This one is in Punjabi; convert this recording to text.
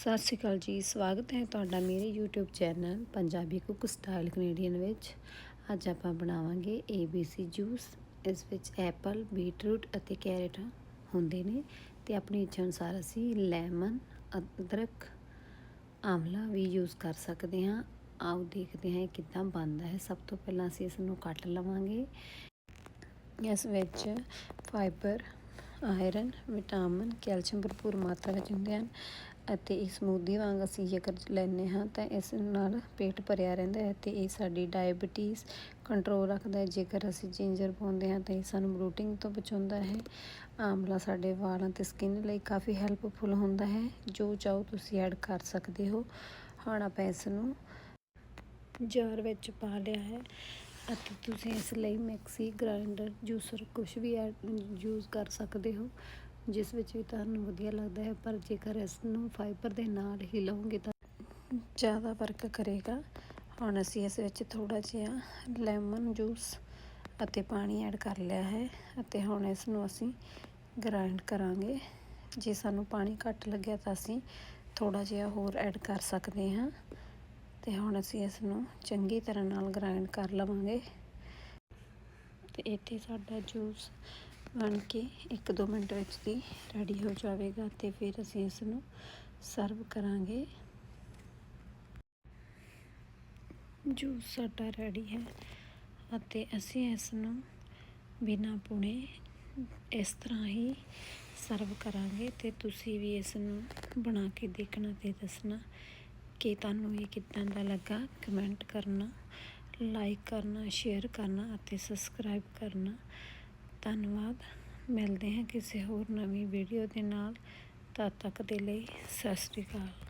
ਸਤਿ ਸ਼੍ਰੀ ਅਕਾਲ ਜੀ, ਸਵਾਗਤ ਹੈ ਤੁਹਾਡਾ ਮੇਰੇ YouTube channel Punjabi cook style Canadian ਵਿੱਚ। ਅੱਜ ਆਪਾਂ ਬਣਾਵਾਂਗੇ ABC ਜੂਸ, ਇਸ ਵਿੱਚ ਐਪਲ, ਬੀਟਰੂਟ ਅਤੇ ਕੈਰਟ ਹੁੰਦੇ ਨੇ ਤੇ ਆਪਣੀ ਇੱਛਾ ਅਨੁਸਾਰ ਅਸੀਂ ਲੈਮਨ, ਅਦਰਕ ਆਮਲਾ ਵੀ ਯੂਜ਼ ਕਰ ਸਕਦੇ ਹਾਂ। ਆਓ ਦੇਖਦੇ ਹਾਂ ਕਿੱਦਾਂ ਬਣਦਾ ਹੈ। ਸਭ ਤੋਂ ਪਹਿਲਾਂ ਅਸੀਂ ਇਸ ਨੂੰ ਕੱਟ ਲਵਾਂਗੇ। ਇਸ ਵਿੱਚ ਫਾਈਬਰ ਆਇਰਨ, ਵਿਟਾਮਿਨ, ਕੈਲਸ਼ੀਅਮ ਭਰਪੂਰ ਮਾਤਰਾ ਵਿੱਚ ਹੁੰਦੇ ਹਨ ਅਤੇ ਇਹ ਸਮੂਦੀ ਵਾਂਗ ਅਸੀਂ ਜੇਕਰ ਲੈਂਦੇ ਹਾਂ ਤਾਂ ਇਸ ਨਾਲ ਪੇਟ ਭਰਿਆ ਰਹਿੰਦਾ ਹੈ ਅਤੇ ਇਹ ਸਾਡੀ ਡਾਇਬਟੀਜ਼ ਕੰਟਰੋਲ ਰੱਖਦਾ ਹੈ। ਜੇਕਰ ਅਸੀਂ ਜਿੰਜਰ ਪਾਉਂਦੇ ਹਾਂ ਤਾਂ ਇਹ ਸਾਨੂੰ ਬਲੂਟਿੰਗ ਤੋਂ ਬਚਾਉਂਦਾ ਹੈ। ਆਮਲਾ ਸਾਡੇ ਵਾਲਾਂ ਤੇ ਸਕਿਨ ਲਈ ਕਾਫੀ ਹੈਲਪਫੁਲ ਹੁੰਦਾ ਹੈ। ਜੋ ਚਾਹੋ ਤੁਸੀਂ ਐਡ ਕਰ ਸਕਦੇ ਹੋ। ਹੁਣ ਆਪਾਂ ਇਸ ਨੂੰ ਜਾਰ ਵਿੱਚ ਪਾ ਲਿਆ ਹੈ। ਅਤੇ ਤੁਸੀਂ ਇਸ ਲਈ ਮਿਕਸੀ ਗ੍ਰਾਈਂਡਰ, ਜੂਸਰ ਕੁਝ ਵੀ ਯੂਜ਼ ਕਰ ਸਕਦੇ ਹੋ, ਜਿਸ ਵਿੱਚ ਵੀ ਤੁਹਾਨੂੰ ਵਧੀਆ ਲੱਗਦਾ ਹੈ, ਪਰ ਜੇਕਰ ਇਸ ਨੂੰ ਫਾਈਬਰ ਦੇ ਨਾਲ ਹੀ ਲਓਗੇ ਤਾਂ ਜ਼ਿਆਦਾ ਫ਼ਰਕ ਕਰੇਗਾ। ਹੁਣ ਅਸੀਂ ਇਸ ਵਿੱਚ ਥੋੜਾ ਜਿਹਾ ਲੈਮਨ ਜੂਸ ਅਤੇ ਪਾਣੀ ਐਡ ਕਰ ਲਿਆ ਹੈ ਅਤੇ ਹੁਣ ਇਸ ਨੂੰ ਅਸੀਂ ਗ੍ਰਾਈਂਡ ਕਰਾਂਗੇ। ਜੇ ਸਾਨੂੰ ਪਾਣੀ ਘੱਟ ਲੱਗਿਆ ਤਾਂ ਅਸੀਂ ਥੋੜਾ ਜਿਹਾ ਹੋਰ ਐਡ ਕਰ ਸਕਦੇ ਹਾਂ। ਤੇ ਹੁਣ ਅਸੀਂ ਇਸ ਨੂੰ ਚੰਗੀ ਤਰ੍ਹਾਂ ਨਾਲ ਗ੍ਰਾਈਂਡ ਕਰ ਲਵਾਂਗੇ। ਤੇ ਇੱਥੇ ਸਾਡਾ ਜੂਸ ਬਣ ਕੇ 1-2 ਮਿੰਟ ਵਿੱਚ ਦੀ ਰੈਡੀ ਹੋ ਜਾਵੇਗਾ ਤੇ ਫਿਰ ਅਸੀਂ ਇਸ ਨੂੰ ਸਰਵ ਕਰਾਂਗੇ। ਜੂਸ ਸਾਡਾ ਰੈਡੀ ਹੈ ਅਤੇ ਅਸੀਂ ਇਸ ਨੂੰ ਬਿਨਾ ਪੁਣੇ ਇਸ ਤਰ੍ਹਾਂ ਹੀ ਸਰਵ ਕਰਾਂਗੇ ਤੇ ਤੁਸੀਂ ਵੀ ਇਸ ਨੂੰ ਬਣਾ ਕੇ ਦੇਖਣਾ ਤੇ ਦੱਸਣਾ। ਕਿ ਤੁਹਾਨੂੰ ਇਹ ਕਿੱਦਾਂ ਦਾ ਲੱਗਾ? ਕਮੈਂਟ ਕਰਨਾ ਲਾਈਕ ਕਰਨਾ ਸ਼ੇਅਰ ਕਰਨਾ ਅਤੇ ਸਬਸਕ੍ਰਾਈਬ ਕਰਨਾ। ਧੰਨਵਾਦ। ਮਿਲਦੇ ਹਾਂ ਕਿਸੇ ਹੋਰ ਨਵੀਂ ਵੀਡੀਓ ਦੇ ਨਾਲ। ਤਦ ਤੱਕ ਦੇ ਲਈ ਸਤਿ ਸ਼੍ਰੀ ਅਕਾਲ।